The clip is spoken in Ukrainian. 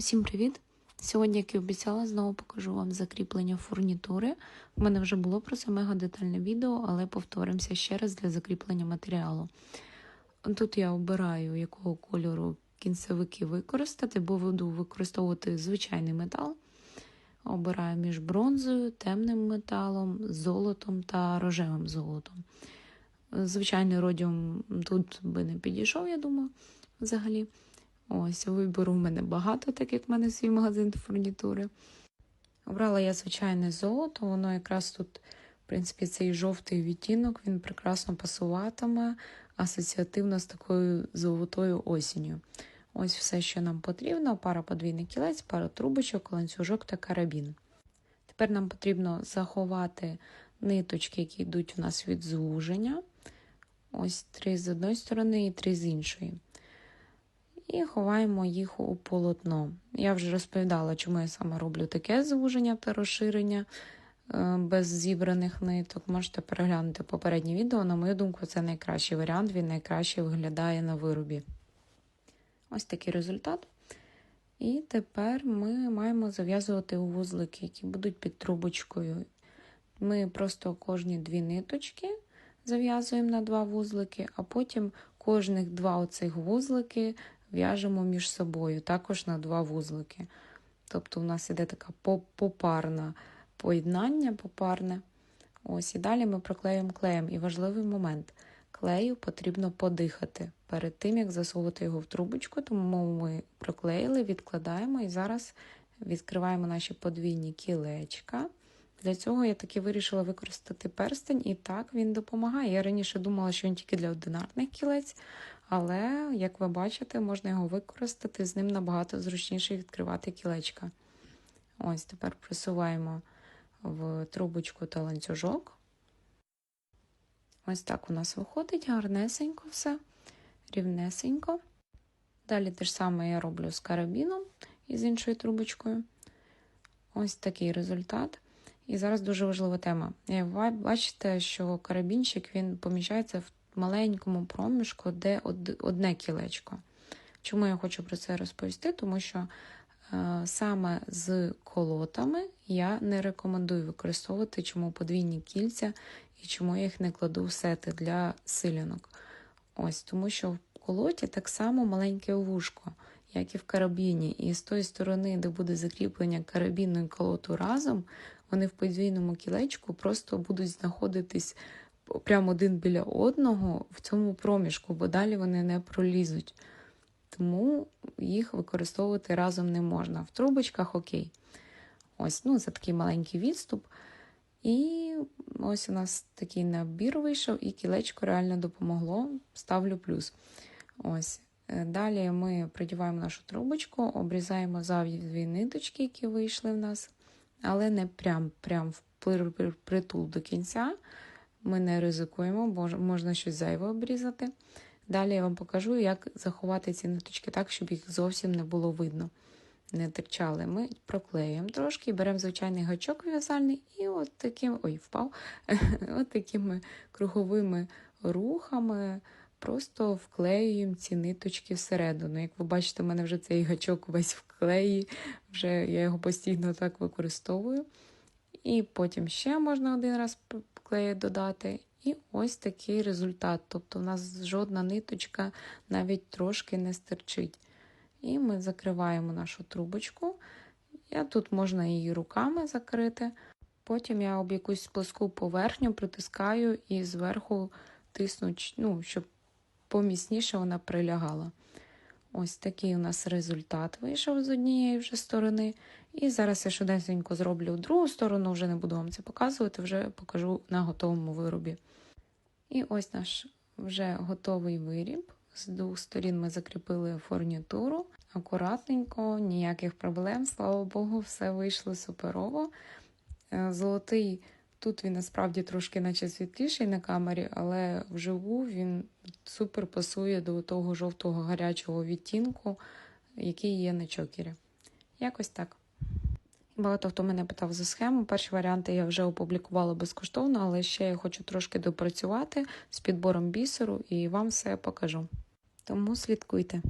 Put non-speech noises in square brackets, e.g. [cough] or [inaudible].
Усім привіт! Сьогодні, як і обіцяла, знову покажу вам закріплення фурнітури. У мене вже було про це мега детальне відео, але повторимося ще раз для закріплення матеріалу. Тут я обираю, якого кольору кінцевики використати, бо буду використовувати звичайний метал. Обираю між бронзою, темним металом, золотом та рожевим золотом. Звичайний родіум тут би не підійшов, я думаю, взагалі. Ось, вибору в мене багато, так як в мене свій магазин фурнітури. Обрала я звичайне золото, воно якраз тут, в принципі, цей жовтий відтінок, він прекрасно пасуватиме асоціативно з такою золотою осінню. Ось все, що нам потрібно: пара подвійний кілець, пара трубочок, ланцюжок та карабін. Тепер нам потрібно заховати ниточки, які йдуть у нас від звуження. Ось три з одної сторони і три з іншої. І ховаємо їх у полотно. Я вже розповідала, чому я саме роблю таке звуження та розширення е, без зібраних ниток. Можете переглянути попереднє відео. На мою думку, це найкращий варіант, він найкраще виглядає на виробі. Ось такий результат. І тепер ми маємо зав'язувати вузлики, які будуть під трубочкою. Ми просто кожні дві ниточки зав'язуємо на два вузлики, а потім кожних два оцих вузлики в'яжемо між собою, також на два вузлики. Тобто, у нас іде така попарна поєднання, попарне. Ось, і далі ми проклеюємо клеєм. І важливий момент: клею потрібно подихати перед тим, як засовувати його в трубочку, тому ми проклеїли, відкладаємо і зараз відкриваємо наші подвійні кілечка. Для цього я таки вирішила використати перстень, і так він допомагає. Я раніше думала, що він тільки для одинарних кілець, але, як ви бачите, можна його використати, з ним набагато зручніше відкривати кілечка. Ось тепер присуваємо в трубочку та ланцюжок. Ось так у нас виходить гарнесенько все, рівнесенько. Далі те ж саме я роблю з карабіном і з іншою трубочкою. Ось такий результат. І зараз дуже важлива тема. Ви Бачите, що карабінчик він поміщається в маленькому проміжку, де одне кілечко. Чому я хочу про це розповісти? Тому що е, саме з колотами я не рекомендую використовувати чому подвійні кільця і чому я їх не кладу в сети для силянок. Ось, Тому що в колоті так само маленьке вушко, як і в карабіні. І з тої сторони, де буде закріплення карабіну і колоту разом, вони в подвійному кілечку просто будуть знаходитись прямо один біля одного в цьому проміжку, бо далі вони не пролізуть. Тому їх використовувати разом не можна. В трубочках окей. Ось, ну, це такий маленький відступ. І ось у нас такий набір вийшов, і кілечко реально допомогло. Ставлю плюс. Ось. Далі ми придіваємо нашу трубочку, обрізаємо зав'язі ниточки, які вийшли в нас, але не прям прям в притул до кінця. Ми не ризикуємо, можна щось зайве обрізати. Далі я вам покажу, як заховати ці ниточки так, щоб їх зовсім не було видно. Не терчали. Ми проклеюємо трошки, беремо звичайний гачок в'язальний і от таким ой, впав, [laughs] от такими круговими рухами просто вклеюємо ці ниточки всередину. Як ви бачите, у мене вже цей гачок весь в клеї, вже я його постійно так використовую. І потім ще можна один раз клею додати. І ось такий результат. Тобто у нас жодна ниточка навіть трошки не стерчить. І ми закриваємо нашу трубочку. І тут можна її руками закрити. Потім я об якусь плоску поверхню притискаю і зверху тисну, ну, щоб поміцніше вона прилягала. Ось такий у нас результат вийшов з однієї вже сторони. І зараз я швиденько зроблю другу сторону, вже не буду вам це показувати, вже покажу на готовому виробі. І ось наш вже готовий виріб. З двох сторін ми закріпили фурнітуру. Акуратненько, ніяких проблем, слава Богу, все вийшло суперово. Е, золотий, тут він насправді трошки наче світліший на камері, але вживу він супер пасує до того жовтого гарячого відтінку, який є на чокері. Якось так. Багато хто мене питав за схему. Перші варіанти я вже опублікувала безкоштовно, але ще я хочу трошки допрацювати з підбором бісеру і вам все покажу. Тому слідкуйте.